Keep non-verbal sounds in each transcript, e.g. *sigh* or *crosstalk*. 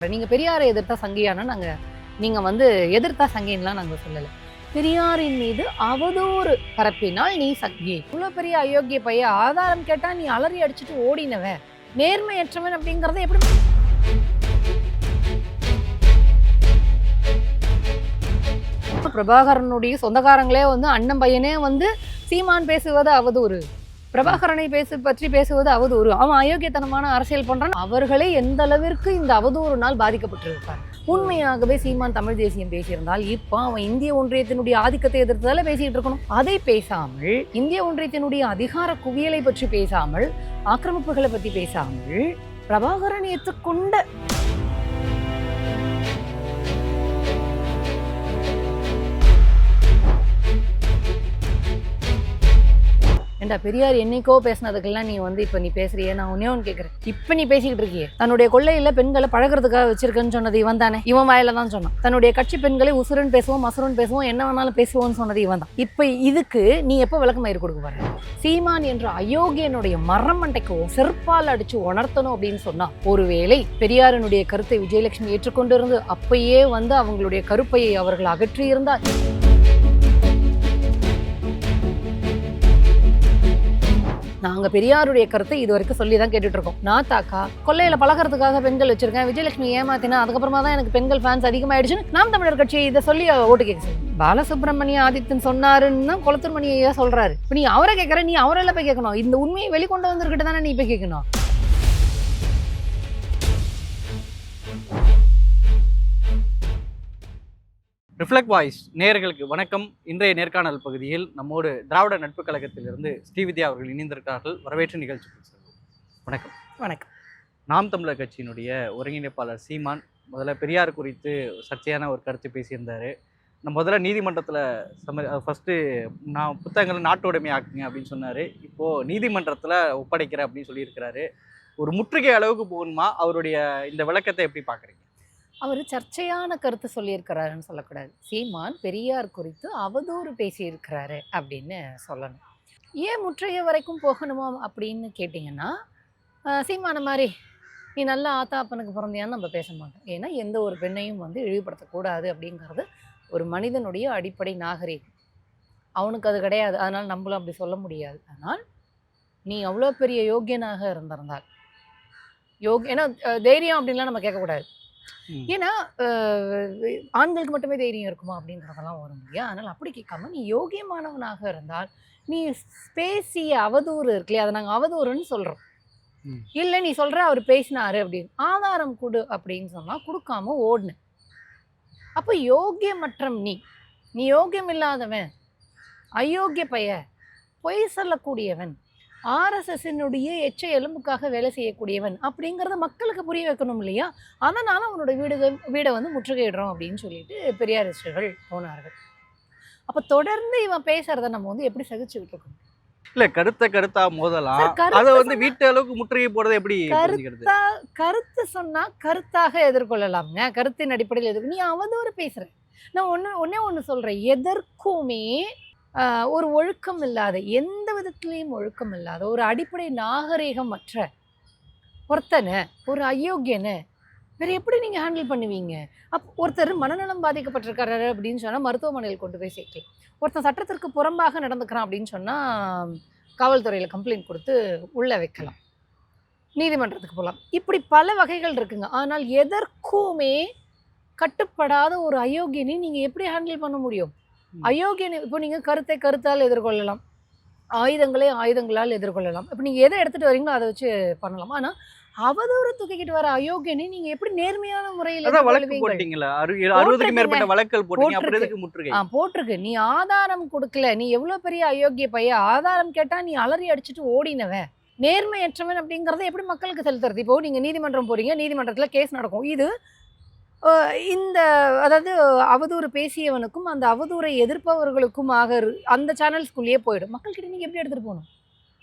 நீங்க பெரியாரை எதிர்த்தா சங்கியானா நாங்க நீங்க வந்து எதிர்த்தா சங்கின்லாம் நாங்க சொல்லல. பெரியாரின் மீது அவதூறு பரப்பினால் நீ சங்கி. இவ்வளோ பெரிய அயோக்கிய பைய ஆதாரம் கேட்டா நீ அலறி அடிச்சுட்டு ஓடினவன் நேர்மையற்றவன் அப்படிங்கிறத எப்படி பிரபாகரனுடைய சொந்தக்காரங்களே வந்து அண்ணன் பையனே வந்து சீமான் பேசுவது அவதூறு. பிரபாகரனை பேசு பற்றி பேசுவது அவதூறு. அவன் அயோக்கியத்தனமான அரசியல் பண்றான். அவர்களே எந்த அளவிற்கு இந்த அவதூறுனால் பாதிக்கப்பட்டிருப்பார்? உண்மையாகவே சீமான் தமிழ் தேசியம் பேசியிருந்தால் இப்போ அவன் இந்திய ஒன்றியத்தினுடைய ஆதிக்கத்தை எதிர்த்ததால பேசிட்டு இருக்கணும். அதை பேசாமல் இந்திய ஒன்றியத்தினுடைய அதிகார குவியலை பற்றி பேசாமல் ஆக்கிரமிப்புகளை பற்றி பேசாமல் பிரபாகரன் ஏற்றுக்கொண்ட ஏண்டா பெரியார் என்னைக்கோ பேசினதுக்கெல்லாம் நீ வந்து இப்போ நீ பேசுறியே? நான் ஒன்னே ஒன்று கேட்குறேன் இப்போ நீ பேசிக்கிட்டு இருக்கியே. தன்னுடைய கொள்ளையில் பெண்களை பழகுறதுக்காக வச்சிருக்கேன்னு சொன்னது இவன் தானே? இவன் வாயில தான் சொன்னான். தன்னுடைய கட்சி பெண்களை உசுரன் பேசுவோம் மசுரன் பேசுவோம் என்ன வேணாலும் பேசுவோம்னு சொன்னது இவன் தான். இப்போ இதுக்கு நீ எப்போ விளக்கமயிறு கொடுக்க போற? சீமான் என்ற அயோக்கியனுடைய மரம் மண்டைக்கு செருப்பால் அடிச்சு உணர்த்தணும் அப்படின்னு சொன்னா ஒருவேளை பெரியாரனுடைய கருத்தை விஜயலட்சுமி ஏற்றுக்கொண்டிருந்து அப்பயே வந்து அவங்களுடைய கருப்பையை அவர்கள் அகற்றி நாங்கள் பெரியாருடைய கருத்தை இது வரைக்கும் சொல்லி தான் கேட்டுட்ருக்கோம். நான் தாக்கா கொள்ளையில் பழகிறதுக்காக பெண்கள் வச்சிருக்கேன். விஜயலட்சுமி ஏமாத்தினா அதுக்கப்புறமா தான் எனக்கு பெண்கள் ஃபேன்ஸ் அதிகமாயிடுச்சுன்னு நாம் தமிழர் கட்சி இதை சொல்லி ஓட்டு கேட்க பாலசுப்ரமணிய ஆதித்தன் சொன்னாருன்னு தான் ஐயா சொல்கிறாரு இப்போ நீ அவரை கேட்குற நீ அவரெல்லாம் போய் கேட்கணும். இந்த உண்மையை வெளிக்கொண்டு வந்திருக்கிட்டு தானே நீ போய் கேட்கணும். ரிஃப்ளெக்ட் வாய்ஸ் நேயர்களுக்கு வணக்கம். இன்றைய நேர்காணல் பகுதியில் நம்மோடு திராவிட நட்புக் கழகத்திலிருந்து ஸ்ரீவித்யா அவர்கள் இணைந்திருக்கிறார்கள். வரவேற்று நிகழ்ச்சிக்கு செல்வோம் வணக்கம். வணக்கம். நாம் தமிழர் கட்சியினுடைய ஒருங்கிணைப்பாளர் சீமான் முதல்ல பெரியார் குறித்து சர்ச்சையான ஒரு கருத்து பேசியிருந்தார். நம்ம முதல்ல நீதிமன்றத்தில் சம ஃபஸ்ட்டு நான் புத்தகங்களை நாட்டுடைமை ஆக்குங்க அப்படின்னு சொன்னார். இப்போது நீதிமன்றத்தில் ஒப்படைக்கிறேன் அப்படின்னு சொல்லியிருக்கிறாரு. ஒரு முற்றுகை அளவுக்கு போகணுமா? அவருடைய இந்த விளக்கத்தை எப்படி பார்க்குறீங்க அவர் சர்ச்சையான கருத்து சொல்லியிருக்கிறாருன்னு சொல்லக்கூடாது. சீமான் பெரியார் குறித்து அவதூறு பேசியிருக்கிறாரு அப்படின்னு சொல்லணும். ஏன் முற்றைய வரைக்கும் போகணுமா அப்படின்னு கேட்டிங்கன்னா சீமான மாதிரி நீ நல்ல ஆத்தா அப்பனுக்கு பிறந்தியான்னு நம்ம பேச மாட்டோம். ஏன்னா எந்த ஒரு பெண்ணையும் வந்து இழிவுபடுத்தக்கூடாது அப்படிங்கிறது ஒரு மனிதனுடைய அடிப்படை நாகரீகம். அவனுக்கு அது கிடையாது. அதனால் நம்மளும் அப்படி சொல்ல முடியாது. ஆனால் நீ அவ்வளோ பெரிய யோக்கியனாக இருந்திருந்தால் யோக் ஏன்னா தைரியம் அப்படின்லாம் நம்ம கேட்கக்கூடாது. ஏன்னா ஆண்களுக்கு மட்டுமே தைரியம் இருக்குமா அப்படின்றதெல்லாம் வரும் இல்லையா? அதனால் அப்படி கேட்காம நீ யோகியமானவனாக இருந்தால் நீ பேசிய அவதூறு இருக்கு இல்லையா? அதை நாங்கள் அவதூறுன்னு சொல்கிறோம். இல்லை நீ சொல்கிற அவர் பேசினாரு அப்படின்னு. ஆதாரம் கொடு அப்படின்னு சொன்னால் கொடுக்காம ஓடுன. அப்போ யோக்கியமற்றம் நீ. நீ யோக்கியம் இல்லாதவன் அயோக்கிய பைய பொய் சொல்லக்கூடியவன் ஆர்எஸ்எஸ்னுடைய எச்ச எலும்புக்காக வேலை செய்யக்கூடியவன் அப்படிங்கிறத மக்களுக்கு புரிய வைக்கணும் இல்லையா? அதனால அவனோட வீடு வீடை வந்து முற்றுகையிடுறோம் அப்படின்னு சொல்லிட்டு பெரியாரிஸ்டர்கள் போனார்கள். அப்ப தொடர்ந்து இவன் பேசுறத நம்ம வந்து எப்படி சகிச்சுக்கிட்டு இருக்கோம் இல்ல கருத்த கருத்தா மோதலாம் அத வந்து வீட்டு அளவுக்கு முற்றுகை போடுறது எப்படி கருத்தா கருத்து சொன்னா கருத்தாக எதிர்கொள்ளலாம்ங்க. கருத்தின் அடிப்படையில் எதிர்க்கு நீ அவதூறு பேசுற. நான் ஒன்று ஒன்னே ஒன்று சொல்றேன். எதற்குமே ஒரு ஒழுக்கம் இல்லாத எந்த விதத்திலையும் ஒழுக்கம் இல்லாத ஒரு அடிப்படை நாகரீகம் மற்ற ஒருத்தனை ஒரு அயோக்கியனை வேறு எப்படி நீங்கள் ஹேண்டில் பண்ணுவீங்க? அப் ஒருத்தர் மனநலம் பாதிக்கப்பட்டிருக்காரு அப்படின்னு சொன்னால் மருத்துவமனையில் கொண்டு போய் சேர்க்கலாம். ஒருத்தன் சட்டத்திற்கு புறம்பாக நடந்துக்கிறான் அப்படின்னு சொன்னால் காவல்துறையில் கம்ப்ளைண்ட் கொடுத்து உள்ளே வைக்கலாம். நீதிமன்றத்துக்கு போகலாம் இப்படி பல வகைகள் இருக்குங்க. ஆனால் எதற்குமே கட்டுப்படாத ஒரு அயோக்கியனை நீங்கள் எப்படி ஹேண்டில் பண்ண முடியும்? அயோக்கியனை இப்போ நீங்க கருத்தை கருத்தால் எதிர்கொள்ளலாம். ஆயுதங்களே ஆயுதங்களால் எதிர்கொள்ளலாம். இப்போ நீங்க எதை எடுத்துட்டு வரீங்களோ அதை வச்சு பண்ணலாம். ஆனா அவதூறு தூக்கிக்கிட்டு வர அயோக்கியனை நீங்க எப்படி நேர்மையான முறையில் வழக்கு? போட்டீங்களா? அறு அறுபதுக்கு. மேற்பட்ட வழக்கல் போட்டீங்க. போட்டிருக்கு. நீ ஆதாரம் கொடுக்கல. நீ எவ்வளவு பெரிய அயோக்கிய பைய ஆதாரம் கேட்டா நீ அலறி அடிச்சுட்டு ஓடினவன் நேர்மையற்றவன் அப்படிங்கறத எப்படி மக்களுக்கு செலுத்துறது? இப்போ நீங்க நீதிமன்றம் போறீங்க. நீதிமன்றத்துல கேஸ் நடக்கும். இது இந்த அதாவது அவதூறு பேசியவனுக்கும் அந்த அவதூறை எதிர்ப்பவர்களுக்கும் ஆக இரு- அந்த சேனல்ஸ்குள்ளேயே போயிடும். மக்கள்கிட்ட நீங்க எப்படி எடுத்துட்டு போகணும்?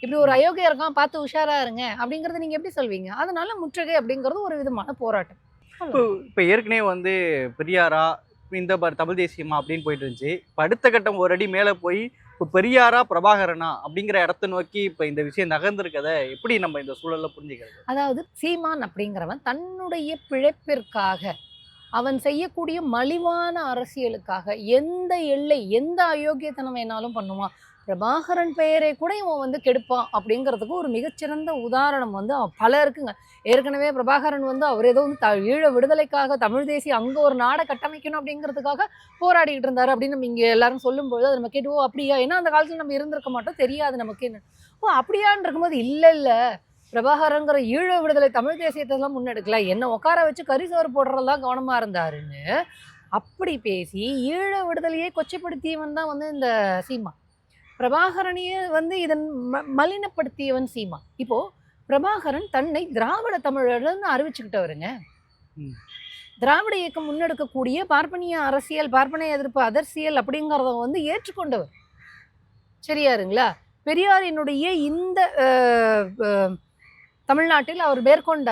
இப்படி ஒரு அயோக்கியம் இருக்கான் பார்த்து உஷாரா இருங்க அப்படிங்கறத நீங்க எப்படி சொல்வீங்க? அதனால முற்றுகை அப்படிங்கிறது ஒரு விதமான போராட்டம். இப்போ இப்போ ஏற்கனவே வந்து பெரியாரா இந்த தமிழ் தேசியமா அப்படின்னு போயிட்டு இருந்துச்சு. இப்போ அடுத்த கட்டம் ஒரு அடி மேலே போய் இப்போ பெரியாரா பிரபாகரனா அப்படிங்கிற இடத்த நோக்கி இப்போ இந்த விஷயம் நகர்ந்திருக்கதை எப்படி நம்ம இந்த சூழல்ல புரிஞ்சுக்கிறது? அதாவது சீமான் அப்படிங்கிறவன் தன்னுடைய பிழைப்பிற்காக அவன் செய்யக்கூடிய மலிவான அரசியலுக்காக எந்த எல்லை எந்த அயோக்கியத்தனம் வேணாலும் பண்ணுவான். பிரபாகரன் பெயரை கூட இவன் வந்து கெடுப்பான் அப்படிங்கிறதுக்கு ஒரு மிகச்சிறந்த உதாரணம் வந்து அவன் பல இருக்குங்க. ஏற்கனவே பிரபாகரன் வந்து அவர் ஏதோ வந்து த ஈழ விடுதலைக்காக தமிழ் தேசிய அங்கே ஒரு நாடை கட்டமைக்கணும் அப்படிங்கிறதுக்காக போராடிக்கிட்டு இருந்தாரு அப்படின்னு நம்ம இங்கே எல்லாரும் சொல்லும்போது அதை நம்ம கேட்டுவோம் அப்படியா? ஏன்னா அந்த காலத்தில் நம்ம இருந்திருக்க மாட்டோம் தெரியாது நமக்கு. என்ன ஓ அப்படியான்னு இருக்கும்போது இல்லை இல்லை. பிரபாகரங்கிற ஈழ விடுதலை தமிழ் தேசியத்தெல்லாம் முன்னெடுக்கல. என்ன உட்கார வச்சு கரிசோறு போடுறதெல்லாம் கவனமா இருந்தாருன்னு அப்படி பேசி ஈழ விடுதலையை கொச்சைப்படுத்தியவன் தான் வந்து இந்த சீமா. பிரபாகரனையே வந்து இதன் ம மலினப்படுத்தியவன் சீமா. இப்போ பிரபாகரன் தன்னை திராவிட தமிழர்னு அறிவிச்சுக்கிட்டவருங்க. திராவிட இயக்கம் முன்னெடுக்கக்கூடிய பார்ப்பனிய அரசியல் பார்ப்பனிய எதிர்ப்பு அரசியல் அப்படிங்கிறத வந்து ஏற்றுக்கொண்டவர். சரியாருங்களா பெரியாரினுடைய இந்த தமிழ்நாட்டில் அவர் மேற்கொண்ட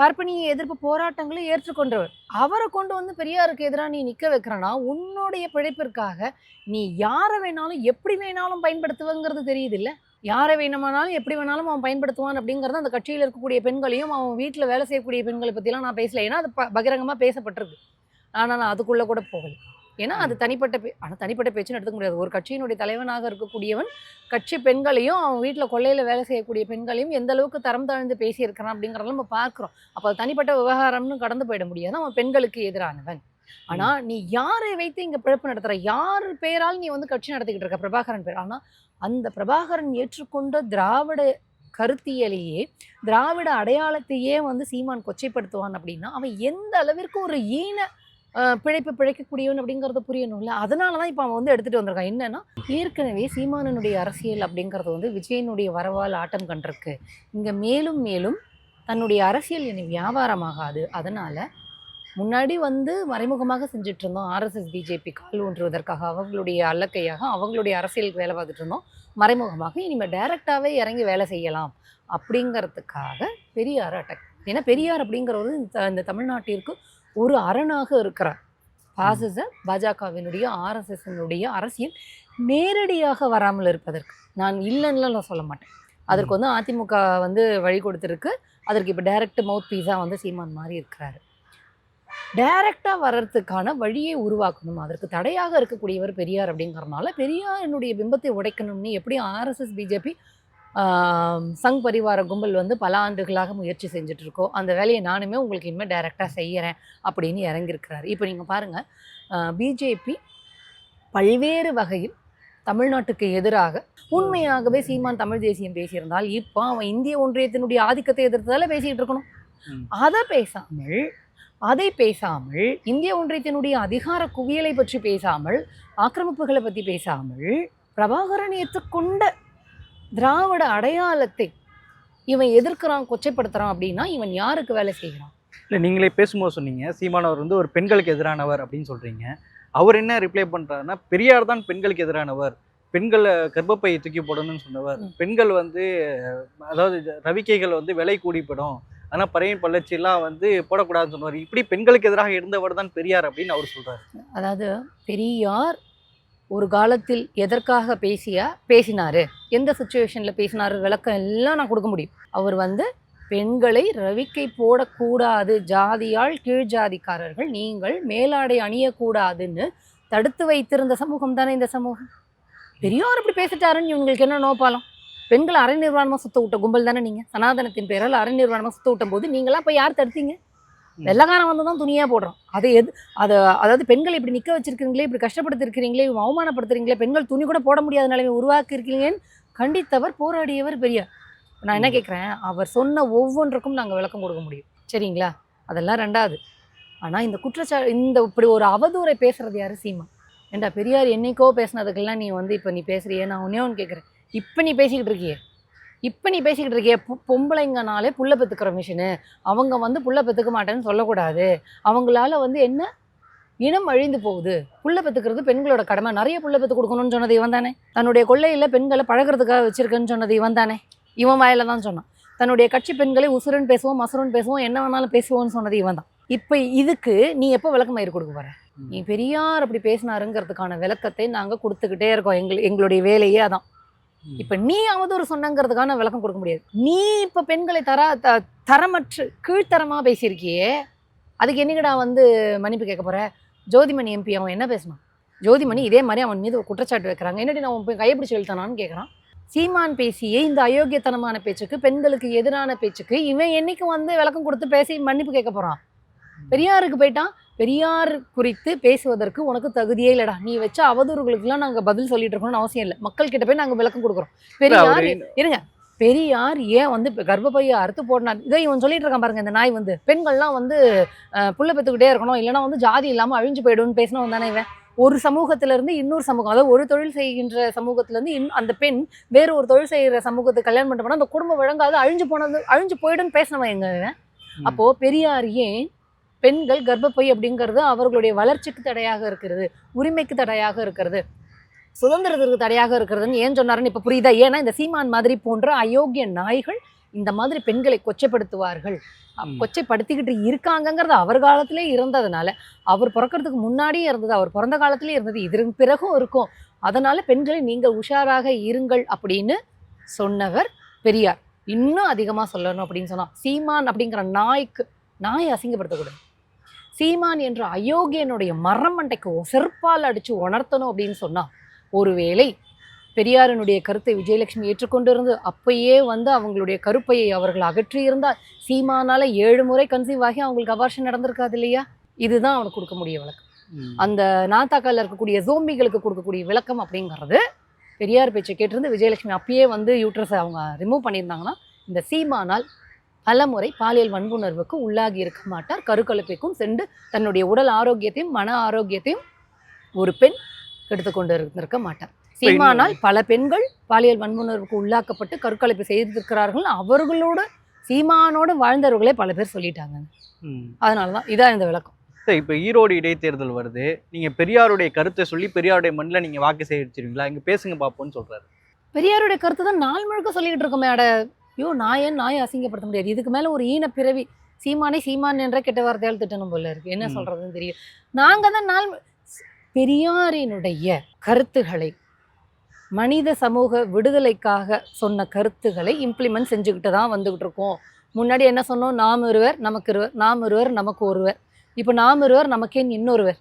பார்ப்பனிய எதிர்ப்பு போராட்டங்களை ஏற்றுக்கொண்டவர். அவரை கொண்டு வந்து பெரியாருக்கு எதிராக நீ நிற்க வைக்கிறனா உன்னுடைய பிழைப்பிற்காக நீ யாரை வேணாலும் எப்படி வேணாலும் பயன்படுத்துவங்கிறது தெரியுது யாரை வேணுமானாலும் எப்படி வேணாலும் அவன் பயன்படுத்துவான் அப்படிங்கிறது அந்த கட்சியில் இருக்கக்கூடிய பெண்களையும் அவன் வீட்டில் வேலை செய்யக்கூடிய பெண்களை பற்றிலாம் நான் பேசல. ஏன்னா அது ப பகிரங்கமாக பேசப்பட்டிருக்கு. ஆனால் நான் அதுக்குள்ளே கூட போகலை. ஏன்னா அது தனிப்பட்ட பே ஆனால் தனிப்பட்ட பேச்சுன்னு எடுத்துக்க முடியாது. ஒரு கட்சியினுடைய தலைவனாக இருக்கக்கூடியவன் கட்சி பெண்களையும் அவன் வீட்டில் கொள்ளையில் வேலை செய்யக்கூடிய பெண்களையும் எந்த அளவுக்கு தரம் தாழ்ந்து பேசியிருக்கிறான் அப்படிங்கிறத நம்ம பார்க்குறோம். அப்போ அது தனிப்பட்ட விவகாரம்னு கடந்து போயிட முடியாது. அவன் பெண்களுக்கு எதிரானவன். ஆனா நீ யாரை வைத்து இங்க பிழப்பு நடத்துற? யார் பேரால் நீ வந்து கட்சி நடத்திக்கிட்டு இருக்க? பிரபாகரன் பேர். ஆனா அந்த பிரபாகரன் ஏற்றுக்கொண்ட திராவிட கருத்தியலையே திராவிட அடையாளத்தையே வந்து சீமான் கொச்சைப்படுத்துவான் அப்படின்னா அவன் எந்த அளவிற்கு ஒரு ஈன பிழைப்பு பிழைக்கக்கூடியவன் அப்படிங்கிறது புரியணும்ல. அதனால தான் இப்போ அவன் வந்து எடுத்துகிட்டு வந்திருக்கான். என்னன்னா ஏற்கனவே சீமானனுடைய அரசியல் அப்படிங்கிறது வந்து விஜயனுடைய வரவால் ஆட்டம் கண்டிருக்கு. இங்கே மேலும் மேலும் தன்னுடைய அரசியல் இனி வியாபாரமாகாது. அதனால் முன்னாடி வந்து மறைமுகமாக செஞ்சுட்டு இருந்தோம் ஆர்எஸ்எஸ் பிஜேபி கால் ஊன்றுவதற்காக அவங்களுடைய அல்லக்கையாக அவங்களுடைய அரசியலுக்கு வேலை பார்த்துட்டு இருந்தோம் மறைமுகமாக இனிமேல் டைரெக்டாகவே இறங்கி வேலை செய்யலாம் அப்படிங்கிறதுக்காக பெரியார் அட்டாக். ஏன்னா பெரியார் அப்படிங்கிறது இந்த தமிழ்நாட்டிற்கு ஒரு அரணாக இருக்கிறார். பாசிச பாஜகவினுடைய ஆர்எஸ்எஸ்னுடைய அரசியல் நேரடியாக வராமல் இருப்பதற்கு. நான் இல்லைன்னுலாம் நான் சொல்ல மாட்டேன். அதற்கு வந்து அதிமுக வந்து வழி கொடுத்துருக்கு. அதற்கு இப்போ டைரக்ட் மவுத் பீஸாக வந்து சீமான் மாதிரி இருக்கிறாரு. டைரக்டாக வர்றதுக்கான வழியை உருவாக்கணும். அதற்கு தடையாக இருக்கக்கூடியவர் பெரியார் அப்படிங்கறதுனால பெரியாரினுடைய பிம்பத்தை உடைக்கணும்னு எப்படி ஆர்எஸ்எஸ் பிஜேபி சங் பரிவார கும்பல் வந்து பல ஆண்டுகளாக முயற்சி செஞ்சுட்டு இருக்கோ அந்த வேலையை நானுமே உங்களுக்கு இனிமேல் டைரெக்டாக செய்கிறேன் அப்படின்னு இறங்கியிருக்கிறாரு. இப்போ நீங்கள் பாருங்கள் பிஜேபி பல்வேறு வகையில் தமிழ்நாட்டுக்கு எதிராக உண்மையாகவே சீமான் தமிழ் தேசியம் பேசியிருந்தால் இப்போ அவன் இந்திய ஒன்றியத்தினுடைய ஆதிக்கத்தை எதிர்த்ததால பேசிக்கிட்டு இருக்கணும். அதை பேசாமல் அதை பேசாமல் இந்திய ஒன்றியத்தினுடைய அதிகார குவியலை பற்றி பேசாமல் ஆக்கிரமிப்புகளை பற்றி பேசாமல் பிரபாகரன் ஏற்றுக்கொண்ட திராவிட அடையாளத்தை இவன் எதிர்க்கிறான் கொச்சைப்படுத்துறான் அப்படின்னா இவன் யாருக்கு வேலை செய்கிறான்? இல்லை நீங்களே பேசும்போது சொன்னீங்க சீமானவர் வந்து ஒரு பெண்களுக்கு எதிரானவர் அப்படின்னு சொல்றீங்க. அவர் என்ன ரிப்ளை பண்றாருன்னா பெரியார் தான் பெண்களுக்கு எதிரானவர். பெண்களை கர்ப்பப்பையை தூக்கி போடணும்னு சொன்னவர். பெண்கள் வந்து அதாவது ரவிக்கைகள் வந்து விலை கூடிப்படும். ஆனால் பறையின் பள்ளச்சிலாம் வந்து போடக்கூடாதுன்னு சொன்னவர். இப்படி பெண்களுக்கு எதிராக இருந்தவர் தான் பெரியார் அப்படின்னு அவர் சொல்றாரு. அதாவது பெரியார் ஒரு காலத்தில் எதற்காக பேசியா பேசினார்? எந்த சுச்சுவேஷனில் பேசினாரு? விளக்கம் எல்லாம் நான் கொடுக்க முடியும். அவர் வந்து பெண்களை ரவிக்கை போடக்கூடாது. ஜாதியால் கீழ் ஜாதிக்காரர்கள் நீங்கள் மேலாடை அணியக்கூடாதுன்னு தடுத்து வைத்திருந்த சமூகம் தானே இந்த சமூகம்? பெரியார் இப்படி பேசிட்டாருன்னு இவங்களுக்கு என்ன நோப்பாலம் பெண்களை அரை நிர்வாணமாக சுத்த விட்ட கும்பல் தானே நீங்கள் சனாதனத்தின் பேரால் அரை நிர்வாணமாக சுத்த விட்டும் போது நீங்களாம் போய் யார் தடுத்தீங்க? வெள்ளக்காரன் வந்து தான் துணியாக போடுறான். அதை எது அதை அதாவது பெண்களை இப்படி நிற்க வச்சிருக்கீங்களே இப்படி கஷ்டப்படுத்திருக்கிறீங்களே அவமானப்படுத்துறீங்களே பெண்கள் துணி கூட போட முடியாத நிலைமை உருவாக்கி இருக்கீங்கன்னு கண்டித்தவர் போராடியவர் பெரியார். நான் என்ன. கேட்குறேன் அவர் சொன்ன ஒவ்வொன்றுக்கும் நாங்கள் விளக்கம் கொடுக்க முடியும். சரிங்களா? அதெல்லாம் ரெண்டாவது. ஆனால் இந்த குற்றச்சா இந்த இப்படி ஒரு அவதூறை பேசுறது யாரு? சீமா ஏண்டா பெரியார் என்னைக்கோ பேசுனதுக்கெல்லாம் நீ வந்து இப்போ நீ பேசுறியே? நான் ஒன்னே ஒன்று கேட்குறேன் இப்போ நீ பேசிக்கிட்டு இருக்கியே. இப்போ நீ பேசிக்கிட்டு இருக்கியே பொம்பளைங்கனாலே புள்ள பெற்றுக்கிற மிஷினு அவங்க வந்து புள்ள பெற்றுக்க மாட்டேன்னு சொல்லக்கூடாது. அவங்களால வந்து என்ன? இனம் அழிந்து போகுது. புள்ள பெற்றுக்கிறது பெண்களோட கடமை. நிறைய புள்ள பெற்று கொடுக்கணும்னு சொன்னது இவன் தானே. தன்னுடைய கொள்ளையில் பெண்களை பழகுறதுக்காக வச்சிருக்கேன்னு சொன்னது இவன் தானே. இவன் வாயில தான் சொன்னான். தன்னுடைய கட்சி பெண்களை உசுருன்னு பேசுவோம் மசுருன்னு பேசுவோம் என்ன வேணாலும் பேசுவோம்னு சொன்னது இவன் தான். இப்போ இதுக்கு நீ எப்போ விளக்கமயிறு கொடுக்க போற? ம். நீ பெரியார் அப்படி பேசினாருங்கிறதுக்கான விளக்கத்தை நாங்க கொடுத்துக்கிட்டே இருக்கோம். எங்கள் எங்களுடைய வேலையே அதான். இப்ப நீ ஒரு சொன்னங்கிறதுக்கான விளக்கம் கொடுக்க முடியாது. நீ இப்ப பெண்களை தர த- தரமற்று கீழ்த்தரமா பேசியிருக்கியே அதுக்கு என்னைக்குடா வந்து மன்னிப்பு கேட்க போற? ஜோதிமணி எம்பி அவன் என்ன பேசினான் ஜோதிமணி இதே மாதிரி அவன் மீது ஒரு குற்றச்சாட்டு வைக்கிறாங்க. என்னடி நான் அவன் கைப்பிடிச்சு எழுத்தானான்னு கேட்குறான் சீமான் பேசியே இந்த அயோக்கியத்தனமான பேச்சுக்கு பெண்களுக்கு எதிரான பேச்சுக்கு இவன் என்னைக்கு வந்து விளக்கம் கொடுத்து பேசி மன்னிப்பு கேட்க போறான்? பெரியாருக்கு போயிட்டான். பெரியார் குறித்து பேசுவதற்கு உனக்கு தகுதியே இல்லடா. நீ வச்ச அவதூறுகளுக்கெல்லாம் நாங்க பதில் சொல்லிட்டு இருக்கணும்னு அவசியம் இல்லை. மக்கள் கிட்ட போய் நாங்க விளக்கம் கொடுக்குறோம். பெரியார் அவரு பெரியார் ஏன் வந்து கர்ப்பப்பையை அறுத்து போடணும் இதை இவன் சொல்லிட்டு இருக்கான் பாருங்க இந்த நாய் வந்து. பெண்கள்லாம் வந்து புள்ள பெத்துக்கிட்டே இருக்கணும். இல்லைன்னா வந்து ஜாதி இல்லாம அழிஞ்சு போயிடும்னு பேசினவன் தானே இவன். ஒரு சமூகத்துல இருந்து இன்னொரு சமூகம் அதாவது ஒரு தொழில் செய்கின்ற சமூகத்துல இருந்து இன் அந்த பெண் வேற ஒரு தொழில் செய்கிற சமூகத்துக்கு கல்யாணம் பண்ணிட்டு போனா அந்த குடும்பம் வழங்காது அழிஞ்சு போனது அழிஞ்சு போயிடும்னு பேசினவன் எங்க இவன்? ம். அப்போ பெரியார் ஏன் பெண்கள் கர்ப்பப்பை அப்படிங்கிறது அவர்களுடைய வளர்ச்சிக்கு தடையாக இருக்கிறது உரிமைக்கு தடையாக இருக்கிறது சுதந்திரத்திற்கு தடையாக இருக்கிறதுன்னு ஏன் சொன்னாருன்னு இப்ப புரியுதா? ஏன்னா இந்த சீமான் மாதிரி போன்ற அயோக்கிய நாய்கள் இந்த மாதிரி பெண்களை கொச்சைப்படுத்துவார்கள். கொச்சைப்படுத்திக்கிட்டு இருக்காங்கங்கிறது அவர் காலத்திலே இருந்ததுனால அவர் பிறக்கிறதுக்கு முன்னாடியே இருந்தது அவர் பிறந்த காலத்திலே இருந்தது இதற்கு பிறகும் இருக்கும். அதனால பெண்களை நீங்கள் உஷாராக இருங்கள் அப்படின்னு சொன்னவர் பெரியார். இன்னும் அதிகமா சொல்லணும் அப்படின்னு சொன்னா சீமான் அப்படிங்கிற நாய்க்கு நாயை அசிங்கப்படுத்தக்கூடாது. சீமான் என்ற அயோக்கியனுடைய மரமண்டைக்கு செருப்பால் அடிச்சு உணர்த்தணும் அப்படின்னு சொன்னா ஒருவேளை பெரியாரினுடைய கருத்தை விஜயலட்சுமி ஏற்றுக்கொண்டிருந்து அப்பயே வந்து அவங்களுடைய கருப்பையை அவர்கள் அகற்றி இருந்தால் சீமானால ஏழு முறை கன்சீவ் ஆகி அவங்களுக்கு அபார்ஷன் நடந்திருக்காது இல்லையா இதுதான் அவனுக்கு கொடுக்க முடிய விளக்கம். அந்த நாத்தாக்கால இருக்கக்கூடிய ஜோம்பிகளுக்கு கொடுக்கக்கூடிய விளக்கம் அப்படிங்கிறது பெரியார் பேச்சை கேட்டிருந்து விஜயலட்சுமி அப்பயே வந்து யூட்ரஸை அவங்க ரிமூவ் பண்ணியிருந்தாங்கன்னா இந்த சீமானால் பலமுறை பாலியல் வன்புணர்வுக்கு உள்ளாகி இருக்க மாட்டார். கருக்கலைப்புக்கும் சென்று தன்னுடைய உடல் ஆரோக்கியத்தையும் மன ஆரோக்கியத்தையும் ஒரு பெண் எடுத்துக்கொண்டு இருந்திருக்க மாட்டார். சீமானால் பல பெண்கள் பாலியல் வன்புணர்வுக்கு உள்ளாக்கப்பட்டு கருக்கலைப்பு செய்திருக்கிறார்கள். அவர்களோடு சீமானோடு வாழ்ந்தவர்களே பல பேர் சொல்லிட்டாங்க. அதனால தான் இதான் இந்த விளக்கம். சரி இப்போ ஈரோடு இடைத்தேர்தல் வருது. நீங்க பெரியாருடைய கருத்தை சொல்லி பெரியாருடைய மண்ணில் நீங்க வாக்கு சேகரிச்சிருவீங்களா? இங்க பேசுங்க பாப்போம்னு சொல்றாரு. பெரியாருடைய கருத்து தான் நாள் முழுக்க சொல்லிக்கிட்டு இருக்கோமே அட ஐயோ நாயன் நாயை அசிங்கப்படுத்த முடியாது? இதுக்கு மேல ஒரு ஈன பிறவி சீமானே சீமான் என்ற கெட்ட வார்த்தையால் திட்டணும் போல இருக்கு. என்ன. சொல்றதுன்னு தெரியும். நாங்க தான் நாள் பெரியாரினுடைய கருத்துக்களை மனித சமூக விடுதலைக்காக சொன்ன கருத்துக்களை இம்ப்ளிமெண்ட் செஞ்சுக்கிட்டு தான் வந்துகிட்டு இருக்கோம் முன்னாடி என்ன சொன்னோம்? நாம் ஒருவர் நமக்கு இருவர் நாம் ஒருவர் நமக்கு ஒருவர். இப்போ நாம் ஒருவர் நமக்கேன் இன்னொருவர்.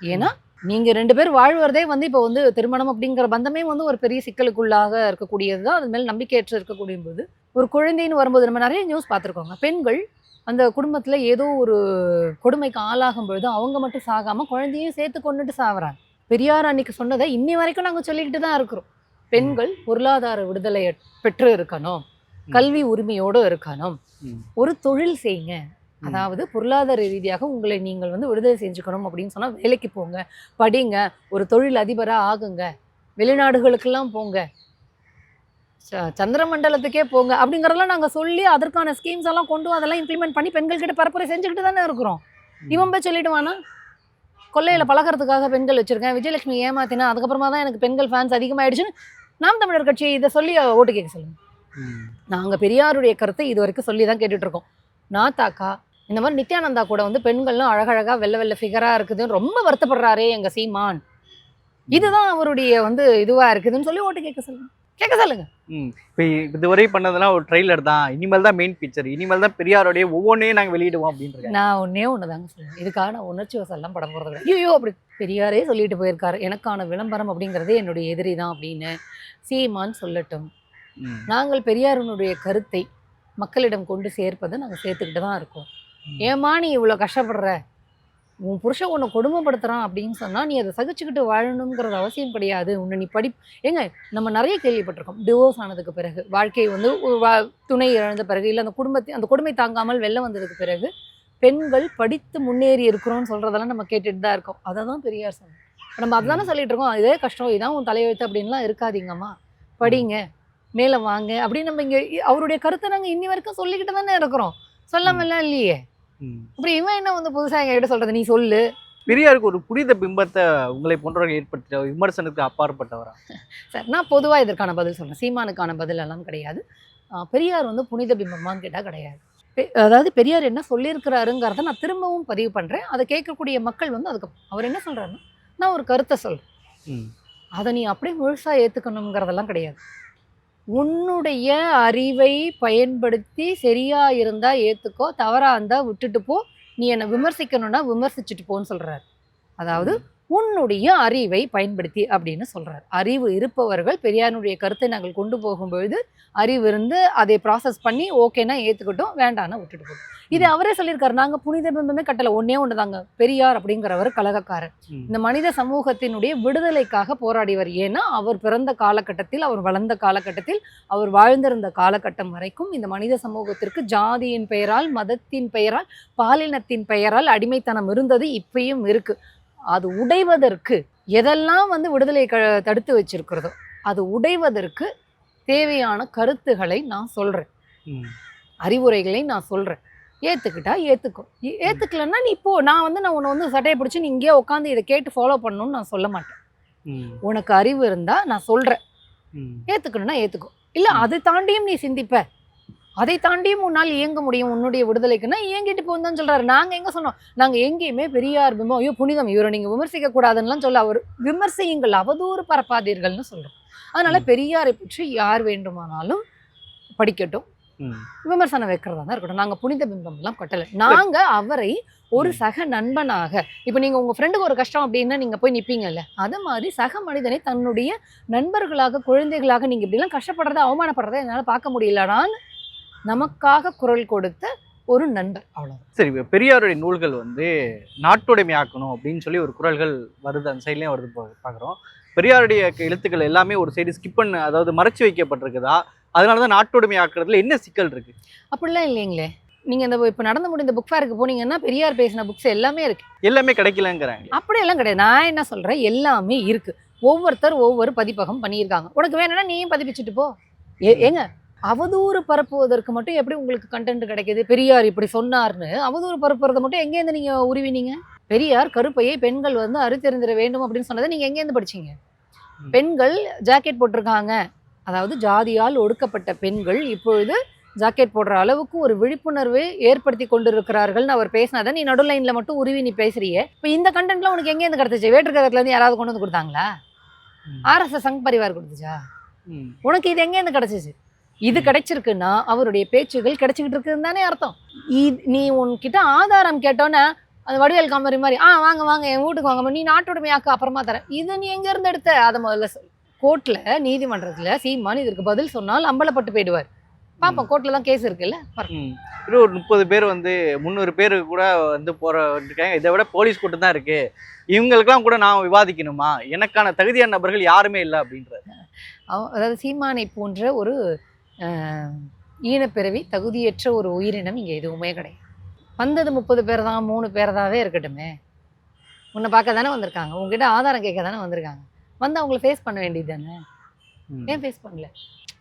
ஏன்னா நீங்க ரெண்டு பேர் வாழ்வதே வந்து இப்போ வந்து திருமணம் அப்படிங்கிற பந்தமே வந்து ஒரு பெரிய சிக்கலுக்குள்ளாக இருக்கக்கூடியது தான் அது மேல் நம்பிக்கையற்று இருக்கக்கூடிய போது ஒரு குழந்தைன்னு வரும்போது நம்ம நிறைய நியூஸ் பார்த்துருக்கோங்க. பெண்கள் அந்த குடும்பத்துல ஏதோ ஒரு கொடுமைக்கு ஆளாகும் பொழுது அவங்க மட்டும் சாகாம குழந்தையும் சேர்த்து கொண்டுட்டு சாவறாங்க. பெரியார் அன்னைக்கு சொன்னதை இன்னி வரைக்கும் நாங்க சொல்லிக்கிட்டு தான் இருக்கிறோம். பெண்கள் பொருளாதார விடுதலை பெற்று இருக்கணும். கல்வி உரிமையோடு இருக்கணும். ஒரு தொழில் செய்யுங்க. அதாவது பொருளாதார ரீதியாக உங்களை நீங்கள் வந்து விடுதலை செஞ்சுக்கணும் அப்படின்னு சொன்னா வேலைக்கு போங்க படிங்க ஒரு தொழில் அதிபரா ஆகுங்க. வெளிநாடுகளுக்கெல்லாம் போங்க. ச- சந்திர மண்டலத்துக்கே போங்க. அப்படிங்கறதெல்லாம் நாங்க சொல்லி அதற்கான ஸ்கீம்ஸ் எல்லாம் கொண்டு அதெல்லாம் இம்ப்ளிமெண்ட் பண்ணி பெண்கள் கிட்ட பரப்புரை செஞ்சுக்கிட்டு தானே இருக்கிறோம். இவன் போய் சொல்லிடுவானா? கொள்ளையில பழகிறதுக்காக பெண்கள் வச்சிருக்கேன். விஜயலட்சுமி ஏமாத்தினா அதுக்கப்புறமா தான் எனக்கு பெண்கள் ஃபேன்ஸ் அதிகமாயிடுச்சுன்னு நாம் தமிழர் கட்சி இதை சொல்லி ஓட்டு கேட்க சொல்லுங்க. ம். நாங்க பெரியாருடைய கருத்தை இது வரைக்கும் சொல்லி தான் கேட்டுட்டு இருக்கோம். நாத்தாக்கா இந்த மாதிரி நித்யானந்தா கூட வந்து பெண்கள்லாம் அழகழகா வெள்ளை வெள்ளை ஃபிகரா இருக்குதுன்னு ரொம்ப வருத்தப்படுறாரே எங்க சீமான். இதுதான் அவருடைய வந்து இதுவா இருக்குதுன்னு சொல்லி ஓட்டு கேட்க சொல்லுங்க. கேட்க சொல்லுங்க. ம். இப்போ இதுவரை பண்ணதெல்லாம் ஒரு ட்ரெய்லர் தான். இனிமேல் தான் மெயின் பிக்சர் இனிமேல் தான் பெரியாருடைய ஒவ்வொன்றையும் நாங்கள் வெளியிடுவோம் அப்படின்ட்டு நான் ஒன்னே ஒன்று தாங்க சொல்லுவேன். இதுக்காக நான் உணர்ச்சி வசல்லாம் படம் கிடையாது. ஐயோ அப்படி பெரியாரே சொல்லிட்டு போயிருக்காரு. எனக்கான விளம்பரம் அப்படிங்கிறதே என்னுடைய எதிரி தான் அப்படின்னு சீமான் சொல்லட்டும். நாங்கள் பெரியாருனுடைய கருத்தை மக்களிடம் கொண்டு சேர்ப்பதை நாங்கள் சேர்த்துக்கிட்டு தான் இருக்கோம். ம். ஏம்மா நீ இவ்வளோ கஷ்டப்படுற? உன் புருஷன் உன்னை கொடுமைப்படுத்துறான் அப்படின்னு சொன்னா நீ அதை சகிச்சுக்கிட்டு வாழணுங்கிறது அவசியம் கிடையாது. உன்னை நீ படி ஏங்க நம்ம நிறைய கேள்விப்பட்டிருக்கோம். டிவோர்ஸ் ஆனதுக்கு பிறகு வாழ்க்கை வந்து துணை இழந்த பிறகு இல்லை அந்த குடும்பத்தை அந்த கொடுமை தாங்காமல் வெளில வந்ததுக்கு பிறகு பெண்கள் படித்து முன்னேறி இருக்கிறோம்னு சொல்றதெல்லாம் நம்ம கேட்டுட்டு தான் இருக்கோம். அதை தான் பெரியார் சொன்னோம் நம்ம அதுதானே சொல்லிட்டு இருக்கோம். இதே கஷ்டம் இதான் உன் தலையெழுத்து அப்படின்லாம் இருக்காதீங்கம்மா. படிங்க மேலே வாங்க அப்படின்னு நம்ம இங்கே அவருடைய கருத்தை நாங்கள் இன்னி வரைக்கும் சொல்லிக்கிட்டு தானே இருக்கிறோம். சொல்லாமலாம் இல்லையே. அப்புறம் இவன் என்ன வந்து புதுசா எங்ககிட்ட சொல்றது? நீ சொல்லு. பெரியாருக்கு ஒரு புனித பிம்பத்தை உங்களை போன்றவர்கள் ஏற்படுத்த விமர்சனத்துக்கு அப்பாற்பட்டவரா? *laughs* சார் நான் பொதுவா இதற்கான பதில் சொல்றேன். சீமானுக்கான பதில் எல்லாம் கிடையாது. பெரியார் வந்து புனித பிம்பமான்னு கேட்டா கிடையாது. அதாவது பெரியார் என்ன சொல்லியிருக்கிறாருங்கிறத நான் திரும்பவும் பதிவு பண்ணுறேன் அதை கேட்கக்கூடிய மக்கள் வந்து அதுக்கு அவர் என்ன சொல்கிறாருன்னா நான் ஒரு கருத்தை சொல்கிறேன் ம். அதை நீ அப்படியே முழுசாக ஏற்றுக்கணுங்கிறதெல்லாம் கிடையாது. உன்னுடைய அறிவை பயன்படுத்தி சரியா இருந்தால் ஏற்றுக்கோ தவறா இருந்தால் விட்டுட்டு போ. நீ என்னை விமர்சிக்கணும்னா விமர்சிச்சுட்டு போன்னு சொல்கிறார் அதாவது உன்னுடைய அறிவை பயன்படுத்தி அப்படின்னு சொல்றாரு. அறிவு இருப்பவர்கள் பெரியாருடைய கருத்தை நாங்கள் கொண்டு போகும்பொழுது அறிவு இருந்து அதை ப்ராசஸ் பண்ணி ஓகேனா ஏற்றுக்கட்டும் வேண்டாம்னா விட்டுட்டு போகும் இது அவரே சொல்லியிருக்காரு. நாங்கள் புனித பிம்பமே கட்டலை. ஒன்னே ஒன்று தாங்க. பெரியார் அப்படிங்கிறவர் கலகக்காரர் ம். இந்த மனித சமூகத்தினுடைய விடுதலைக்காக போராடியவர். ஏன்னா அவர் பிறந்த காலகட்டத்தில் அவர் வளர்ந்த காலகட்டத்தில் அவர் வாழ்ந்திருந்த காலகட்டம் வரைக்கும் இந்த மனித சமூகத்திற்கு ஜாதியின் பெயரால் மதத்தின் பெயரால் பாலினத்தின் பெயரால் அடிமைத்தனம் இருந்தது. இப்பயும் இருக்கு. அது உடைவதற்கு எதெல்லாம் வந்து விடுதலை க தடுத்து வச்சிருக்கிறதோ அது உடைவதற்கு தேவையான கருத்துகளை நான் சொல்றேன். ம். அறிவுரைகளை நான் சொல்றேன். ஏத்துக்கிட்டா ஏத்துக்கோ. ஏ- ஏத்துக்கலைன்னா நீ இப்போ நான் வந்து நான் உன்னை வந்து சட்டையை பிடிச்சி நீ இங்கேயே உட்காந்து இதை கேட்டு ஃபாலோ பண்ணணும்னு நான் சொல்ல மாட்டேன். உனக்கு அறிவு இருந்தா நான் சொல்றேன். ம். ஏத்துக்கணும்னா ஏத்துக்கோ. இல்ல. அதை தாண்டியும் நீ சிந்திப்ப. அதை தாண்டியும் உன்னால் இயங்க முடியும் உன்னுடைய விடுதலைக்குன்னா இயங்கிட்டு போன்னு சொல்றாரு. நாங்க எங்க சொன்னோம்? நாங்க எங்கேயுமே பெரியார் பிம்பம் ஐயோ புனிதம் இவரை நீங்க விமர்சிக்க கூடாதுன்னுலாம் சொல்ல அவர் விமர்சியுங்கள் அவதூறு பரப்பாதீர்கள்னு சொல்றோம். அதனால. பெரியாரை பற்றி யார் வேண்டுமானாலும் படிக்கட்டும். விமர்சனம் வைக்கிறதா தான் இருக்கட்டும். நாங்க புனித பிம்பம் எல்லாம் கட்டல நாங்க அவரை ஒரு. சக நண்பனாக இப்போ நீங்க உங்க ஃப்ரெண்டுக்கு ஒரு கஷ்டம் அப்படின்னா நீங்க போய் நிப்பீங்கல்ல? அது மாதிரி சக மனிதனை தன்னுடைய நண்பர்களாக குழந்தைகளாக நீங்க இப்படிலாம் கஷ்டப்படுறத அவமானப்படுறத என்னால பார்க்க முடியலடான்னு நமக்காக குரல் கொடுத்த ஒரு நண்பர். அவ்வளவு சரி பெரியாருடைய நூல்கள் வந்து நாட்டுடைமையாக்கணும் அப்படின்னு சொல்லி ஒரு குரல்கள் வருது அந்த சைட்லேயும் வருது பார்க்குறோம் பெரியாருடைய எழுத்துக்கள் எல்லாமே ஒரு சைடு ஸ்கிப் பண்ண அதாவது மறைச்சு வைக்கப்பட்டிருக்குதா? அதனால தான் நாட்டுடைமையாக்குறதுல என்ன சிக்கல் இருக்கு? அப்படிலாம் இல்லைங்களே. நீங்க இந்த இப்போ நடந்து முடிந்த புக் ஃபேருக்கு போனீங்கன்னா பெரியார் பேசின புக்ஸ் எல்லாமே இருக்கு. எல்லாமே கிடைக்கலங்கிறாங்க. அப்படியெல்லாம் கிடையாது. நான் என்ன சொல்றேன்? எல்லாமே இருக்கு. ஒவ்வொருத்தர் ஒவ்வொரு பதிப்பகம் பண்ணியிருக்காங்க. உனக்கு வேணும்னா நீயும் பதிப்பிச்சுட்டு போ. ஏங்க? அவதூறு பரப்புவதற்கு மட்டும் எப்படி உங்களுக்கு கண்டென்ட் கிடைக்குது? பெரியார் இப்படி சொன்னார்னு அவதூறு பரப்புறதை மட்டும் எங்கேருந்து நீங்க உருவினீங்க? பெரியார் கருப்பையை பெண்கள் வந்து அறுத்தெறிந்திட வேண்டும் அப்படின்னு சொன்னதை நீங்க எங்கேருந்து படிச்சீங்க. பெண்கள் ஜாக்கெட் போட்டிருக்காங்க. அதாவது ஜாதியால் ஒடுக்கப்பட்ட பெண்கள் இப்பொழுது ஜாக்கெட் போடுற அளவுக்கு ஒரு விழிப்புணர்வு ஏற்படுத்தி கொண்டிருக்கிறார்கள்னு அவர் பேசினதை நீ நடு லைன்ல மட்டும் உருவி நீ பேசுறியே. இப்போ இந்த கண்டென்ட்லாம் உனக்கு எங்கேருந்து கிடைச்சிச்சு? வேற்றுக்கரத்துல இருந்து யாராவது கொண்டு வந்து கொடுத்தாங்களா. ஆர்எஸ்எஸ் சங் பரிவார் கொடுத்துச்சா. உனக்கு இது எங்கேருந்து கிடைச்சிச்சு? இது கிடைச்சிருக்குன்னா அவருடைய பேச்சுகள் கிடைச்சிக்கிட்டு இருக்குன்னு தானே அர்த்தம். இ- நீ உன்கிட்ட ஆதாரம் கேட்டோன்னே அது வடிவேல் காமரி மாதிரி ஆ வாங்க வாங்க என் வீட்டுக்கு வாங்க நீ நாட்டுடைமையாக்க அப்புறமா தரேன். இதை நீ எங்க இருந்து எடுத்த? அதை முதல்ல சொல் கோர்ட்ல நீதிமன்றத்துல சீமான் இதற்கு பதில் சொன்னால் அம்பலப்பட்டு போயிடுவார். பாப்போம் கோர்ட்ல தான் கேஸ் இருக்குல்ல. இன்னும் ஒரு முப்பது பேர் வந்து முந்நூறு பேர் கூட வந்து போற இருக்காங்க இதை விட போலீஸ் கூட்டம் தான் இருக்கு. இவங்களுக்கெல்லாம் கூட நான் விவாதிக்கணுமா? எனக்கான தகுதியான நபர்கள் யாருமே இல்லை அப்படின்றது அதாவது சீமானை போன்ற ஒரு ஈனப்பிறவி தகுதியற்ற ஒரு உயிரினம் இங்கே எதுவுமே கிடையாது. வந்தது முப்பது பேர் தான் மூணு பேர் தாவே இருக்கட்டுமே. உன்னை பார்க்க தானே வந்திருக்காங்க. உங்ககிட்ட ஆதாரம் கேட்க தானே வந்திருக்காங்க. வந்து அவங்கள ஃபேஸ் பண்ண வேண்டியது தானே. ஏன் ஃபேஸ் பண்ணல?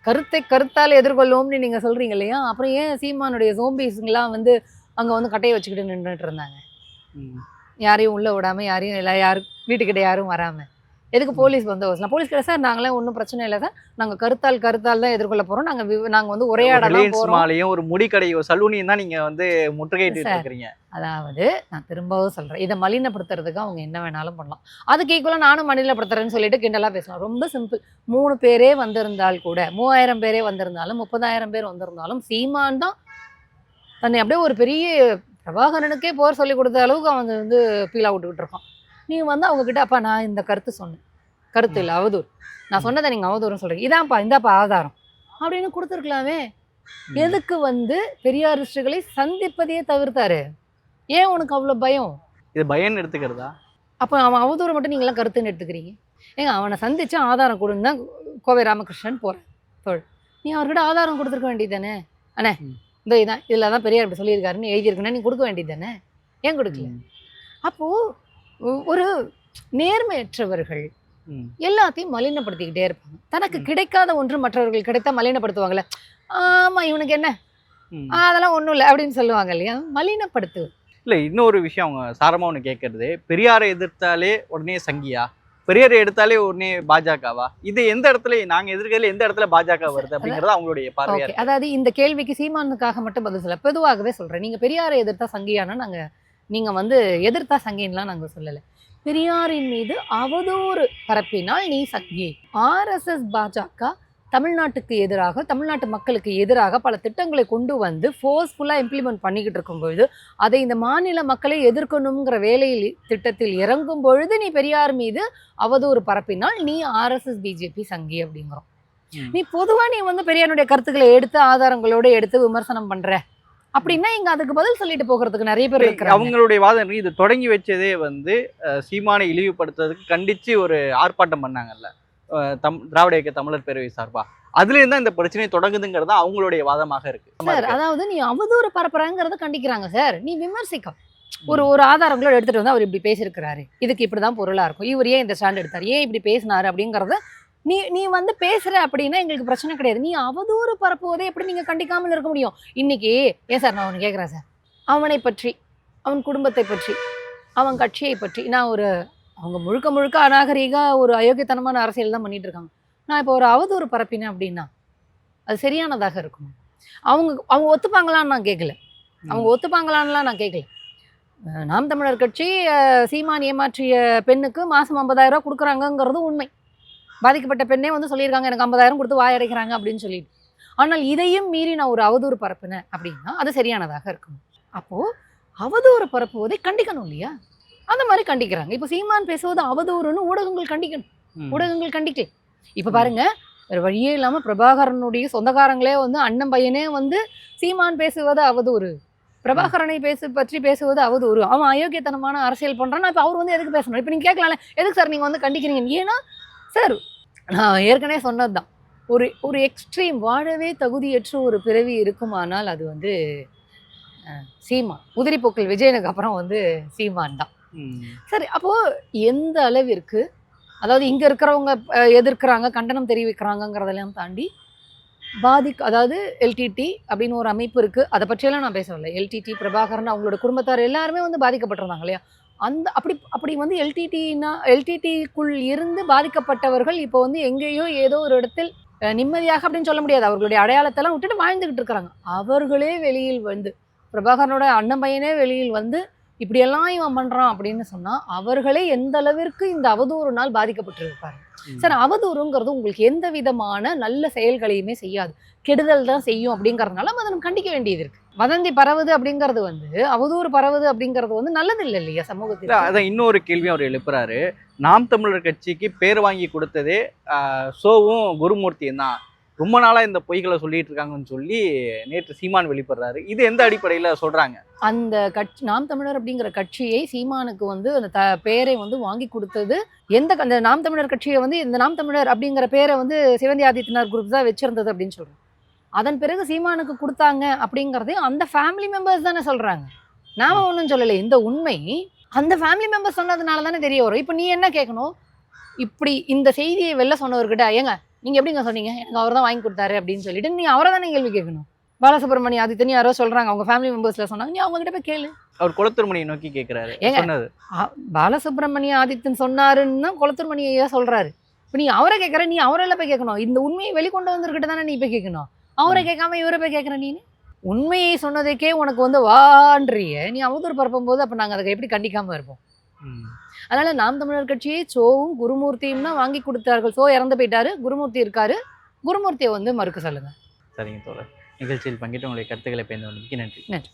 கருத்தை கருத்தால் எதிர்கொள்வோம்னு நீங்கள் சொல்கிறீங்க இல்லையா? அப்புறம் ஏன் சீமானுடைய சோம்பீஸுங்கெல்லாம் வந்து அங்கே வந்து கட்டையை வச்சுக்கிட்டு நின்றுட்டு இருந்தாங்க. யாரையும் உள்ளே விடாமல் யாரையும் இல்லை யாரும் வீட்டுக்கிட்ட யாரும் வராமல் எதுக்கு போலீஸ் பந்தோபஸ்லாம் போலீஸ் கிட்ட சார் நாங்களாம் ஒன்றும் பிரச்சனை இல்லை சார். நாங்கள் கருத்தால் கருத்தால் தான் எதிர்கொள்ள போகிறோம் நாங்கள் நாங்கள் வந்து உரையாட தான் ரிலையன்ஸ் போகிறோம் ஒரு முடிக்கடையோ சலூனையும் தான் நீங்க வந்து முற்றுகையிட்டு. இருக்கிறீங்க அதாவது நான் திரும்பவும் சொல்கிறேன் இதை மலினப்படுத்துறதுக்கு அவங்க என்ன வேணாலும் பண்ணலாம். அதுக்கு ஈக்குவலாக நானும் மலினப்படுத்துறேன்னு சொல்லிட்டு கிண்டலாக பேசலாம். ரொம்ப சிம்பிள் மூணு பேரே வந்திருந்தால் கூட மூவாயிரம் பேரே வந்திருந்தாலும் முப்பதாயிரம் பேர் வந்திருந்தாலும் சீமான் தான் தன்னை அப்படியே ஒரு பெரிய பிரபாகரனுக்கே போர் சொல்லி கொடுத்த அளவுக்கு அவன் வந்து ஃபீல் விட்டுக்கிட்டு இருக்கான். நீ வந்து அவங்க கிட்ட அப்பா நான் இந்த கருத்து சொன்னேன். கருத்து இல்லை அவதூறு. நான் சொன்னதை நீங்கள் அவதூறுன்னு சொல்கிறீங்க இதான்ப்பா இந்தாப்பா ஆதாரம். அப்படின்னு கொடுத்துருக்கலாமே. எதுக்கு வந்து பெரியாரிஸ்டுகளை சந்திப்பதையே தவிர்த்தாரு? ஏன் உனக்கு அவ்வளோ பயம்? இது பயன் எடுத்துக்கிறதா? அப்போ அவன் அவதூறு மட்டும் நீங்களாம் கருத்துன்னு எடுத்துக்கிறீங்க. ஏங்க அவனை சந்திச்சு ஆதாரம் கொடுன்னு தான் கோவை ராமகிருஷ்ணன் போகிறேன் தோல் நீ அவர்கிட்ட ஆதாரம் கொடுத்துருக்க வேண்டியது தானே அண்ணே. இந்த இதான் இதில் தான் பெரியார் இப்படி சொல்லியிருக்காருன்னு எழுதியிருக்குன்னா நீ கொடுக்க வேண்டியது தானே ஏன் கொடுக்கல. அப்போது ஒரு நேர்மையற்றவர்கள். எல்லாத்தையும் மலினப்படுத்திக்கிட்டே இருப்பாங்க. தனக்கு. கிடைக்காத ஒன்று மற்றவர்கள் கிடைத்தா மலினப்படுத்துவாங்கல்ல? ஆமா இவனுக்கு என்ன? அதெல்லாம் ஒன்றும் இல்லை அப்படின்னு சொல்லுவாங்க இல்லையா? மலினப்படுத்து. இல்ல இன்னொரு விஷயம் அவங்க சாரமா ஒன்று கேட்கறது பெரியாரை எதிர்த்தாலே உடனே சங்கியா? பெரியார் எடுத்தாலே உடனே பாஜகவா? இது எந்த இடத்துல நாங்க எதிர்க்கையில எந்த இடத்துல பாஜக வருது அப்படிங்கறது அவங்களுடைய பார்வையா அதாவது இந்த கேள்விக்கு சீமானுக்காக மட்டும் பதில் சொல்ல பொதுவாகவே சொல்றேன். நீங்க பெரியாரை எதிர்த்தா சங்கியானா நாங்க நீங்க வந்து எதிர்த்தா சங்கின்லாம் நாங்க சொல்லல. பெரியாரின் மீது அவதூறு பரப்பினால் நீ சங்கி ஆர்எஸ்எஸ் பாஜக தமிழ்நாட்டுக்கு எதிராக தமிழ்நாட்டு மக்களுக்கு எதிராக பல திட்டங்களை கொண்டு வந்து ஃபோர்ஸ்ஃபுல்லாக இம்ப்ளிமெண்ட் பண்ணிக்கிட்டு இருக்கும் பொழுது அதை இந்த மாநில மக்களை எதிர்க்கணுங்கிற வேலையில் திட்டத்தில் இறங்கும் பொழுது நீ பெரியார் மீது அவதூறு பரப்பினால் நீ ஆர்எஸ்எஸ் பிஜேபி சங்கி அப்படிங்கிறோம். நீ பொதுவா நீ வந்து பெரியாருடைய கருத்துக்களை எடுத்து ஆதாரங்களோட எடுத்து விமர்சனம் பண்ற. அப்படின்னா இங்க அதுக்கு பதில் சொல்லிட்டு போகிறதுக்கு நிறைய பேர் இருக்கிறாங்க. அவங்களுடைய வாதம். இது தொடங்கி வச்சதே வந்து சீமானை இழிவுபடுத்துறதுக்கு கண்டிச்சு ஒரு ஆர்ப்பாட்டம் பண்ணாங்கல்ல. தம் திராவிட இயக்க தமிழர் பேரவை சார்பா. அதுல இருந்தா இந்த பிரச்சனை தொடங்குதுங்கிறது தான் அவங்களுடைய வாதமாக இருக்கு. சார் அதாவது நீ அவதூறு பரப்புறாங்கிறத கண்டிக்கிறாங்க சார். நீ விமர்சிக்க ஒரு ஒரு ஆதாரங்களோட எடுத்துட்டு வந்து அவர் இப்படி பேசியிருக்கிறாரு. இதுக்கு இப்படிதான் பொருளா இருக்கும். இவர் ஏன் இந்த ஸ்டாண்ட் எடுத்தார்? ஏன் இப்படி பேசினாரு அப்படிங்கறத நீ நீ வந்து பேசுற அப்படின்னா எங்களுக்கு பிரச்சனை கிடையாது. நீ அவதூறு பரப்புவதை எப்படி நீங்க கண்டிக்காமல் இருக்க முடியும்? இன்னைக்கு ஏன் சார் நான் ஒன்று கேட்குறேன் சார். அவனை பற்றி அவன் குடும்பத்தை பற்றி அவன் கட்சியை பற்றி நான் ஒரு அவங்க முழுக்க முழுக்க அநாகரீக ஒரு அயோக்கியத்தனமான அரசியல் தான் பண்ணிட்டு இருக்காங்க. நான் இப்போ ஒரு அவதூறு பரப்பினேன் அப்படின்னா அது சரியானதாக இருக்கும்? அவங்க அவங்க ஒத்துப்பாங்களான்னு நான் கேட்கல அவங்க ஒத்துப்பாங்களான்லாம் நான் கேட்கல நாம் தமிழர் கட்சி சீமான் ஏமாற்றிய பெண்ணுக்கு மாதம் ஐம்பதாயிரம் ரூபா கொடுக்குறாங்கங்கிறது உண்மை. பாதிக்கப்பட்ட பெண்ணே வந்து சொல்லியிருக்காங்க எனக்கு ஐம்பதாயிரம் கொடுத்து வாயடைக்கிறாங்க அப்படின்னு சொல்லிட்டு. ஆனால் இதையும் மீறி நான் ஒரு அவதூறு பரப்பினேன் அப்படின்னா அது சரியானதாக இருக்கும். அப்போது அவதூறு பரப்புவதை கண்டிக்கணும் இல்லையா? அந்த மாதிரி கண்டிக்கிறாங்க. இப்போ சீமான் பேசுவது அவதூறுன்னு ஊடகங்கள் கண்டிக்கணும். ஊடகங்கள் கண்டிக்கல. இப்போ பாருங்க வேற வழியே இல்லாம பிரபாகரனுடைய சொந்தக்காரங்களே வந்து அண்ணன் பையனே வந்து சீமான் பேசுவது அவதூறு. பிரபாகரனை பேசு பற்றி பேசுவது அவதூறு. அவன் அயோக்கியத்தனமான அரசியல் பண்றான்னா இப்போ அவர் வந்து எதுக்கு பேசணும்? இப்போ நீங்க கேட்கலாம்ல எதுக்கு சார் நீங்க வந்து கண்டிக்கிறீங்க? ஏன்னா சார் நான் ஏற்கனவே சொன்னதுதான். ஒரு ஒரு எக்ஸ்ட்ரீம் வாழவே தகுதியற்ற ஒரு பிறவி இருக்குமானால் அது வந்து சீமான். உதிரிப்போக்கல் விஜயனுக்கு அப்புறம் வந்து சீமான் தான். சரி அப்போ எந்த அளவிற்கு அதாவது இங்க இருக்கிறவங்க எதிர்க்கிறாங்க கண்டனம் தெரிவிக்கிறாங்கங்கிறதெல்லாம் தாண்டி பாதிக் அதாவது எல்டிடி அப்படின்னு ஒரு அமைப்பு இருக்கு. அதை பற்றியெல்லாம் நான் பேசவில்லை. எல்டிடி பிரபாகரன் அவங்களோட குடும்பத்தார் எல்லாருமே வந்து பாதிக்கப்பட்டிருந்தாங்க இல்லையா? அந்த அப்படி அப்படி வந்து எல்டிடினா எல்டிடிக்குள் இருந்து பாதிக்கப்பட்டவர்கள் இப்போ வந்து எங்கேயோ ஏதோ ஒரு இடத்தில் நிம்மதியாக அப்படின்னு சொல்ல முடியாது. அவர்களுடைய அடையாளத்தெல்லாம் விட்டுட்டு வாழ்ந்துகிட்டு இருக்கிறாங்க. அவர்களே வெளியில் வந்து பிரபாகரனோட அண்ணன் பையனே வெளியில் வந்து இப்படியெல்லாம் இவன் பண்றான் அப்படின்னு சொன்னா அவர்களே எந்த அளவிற்கு இந்த அவதூறுனால் பாதிக்கப்பட்டிருப்பாங்க ம். சார் அவதூறுங்கிறது உங்களுக்கு எந்த விதமான நல்ல செயல்களையுமே செய்யாது. கெடுதல் தான் செய்யும் அப்படிங்கறதுனால அதை நம்ம கண்டிக்க வேண்டியது இருக்கு. வதந்தி பரவுது அப்படிங்கிறது வந்து அவதூறு பரவுது அப்படிங்கிறது வந்து நல்லது இல்லை இல்லையா இல்ல சமூகத்தில் அதான் இன்னொரு கேள்வி அவர் எழுப்புறாரு. நாம் தமிழர் கட்சிக்கு பேர் வாங்கி கொடுத்ததே சோவும் குருமூர்த்தியும் தான் ரொம்ப நாளாக இந்த பொய்களை சொல்லிட்டு இருக்காங்கன்னு சொல்லி நேற்று சீமான் வெளிப்படுறாரு. இது எந்த அடிப்படையில் சொல்கிறாங்க அந்த கட்சி நாம் தமிழர் அப்படிங்கிற கட்சியை சீமானுக்கு வந்து அந்த த பேரை வந்து வாங்கி கொடுத்தது எந்த அந்த நாம் தமிழர் கட்சியை வந்து இந்த நாம் தமிழர் அப்படிங்கிற பேரை வந்து சிவந்தி ஆதித்யநாத் குரூப் தான் வச்சிருந்தது அப்படின்னு சொல்கிறோம் அதன் பிறகு சீமானுக்கு கொடுத்தாங்க அப்படிங்கிறதையும் அந்த ஃபேமிலி மெம்பர்ஸ் தானே சொல்கிறாங்க நாம் ஒன்றும் சொல்லலை. இந்த உண்மை அந்த ஃபேமிலி மெம்பர்ஸ் சொன்னதுனால தானே தெரிய வரும். இப்போ நீ என்ன கேட்கணும் இப்படி இந்த செய்தியை வெளில சொன்னவர்கிட்ட ஏங்க நீங்க எப்படிங்க சொன்னீங்க? எனக்கு அவர் தான் வாங்கி கொடுத்தாரு அப்படின்னு சொல்லிட்டு நீ அவரை தானே கேள்வி கேட்கணும். பாலசுப்ரமணியம் ஆதித்தன் யாரோ சொல்றாங்க. அவங்க ஃபேமிலி மெம்பர்ஸ்ல சொன்னாங்க. நீ அவங்க கிட்ட போய் கேளு. அவர் குளத்துருமணியை நோக்கி கேட்கிறாரு ஏங்க, பாலசுப்ரமணிய ஆதித்தன் சொன்னாருன்னு தான் குளத்தூர்மணி ஐயா சொல்றாரு? இப்போ நீ அவரை கேட்குற நீ அவரெல்லாம் போய் கேட்கணும் இந்த உண்மையை வெளிக்கொண்டு வந்திருக்கிட்ட தானே நீ போய் கேட்கணும் அவரை கேட்காம இவரை போய் கேட்குற நீ உண்மையை சொன்னதுக்கே உனக்கு வந்து வான்றிய. நீ அவதூறு பரப்பும் போது அப்போ நாங்கள் அதை எப்படி கண்டிக்காம இருப்போம். அதனால நாம் தமிழர் கட்சியை சோவும் குருமூர்த்தியும் தான் வாங்கி கொடுத்தார்கள். சோ இறந்து போயிட்டாரு. குருமூர்த்தி இருக்காரு. குருமூர்த்தியை வந்து மறுக்க சொல்லுங்க. சரிங்க தோழர். நிகழ்ச்சியில் பங்கிட்டு உங்களுடைய கருத்துக்களை பயந்து நன்றி. நன்றி.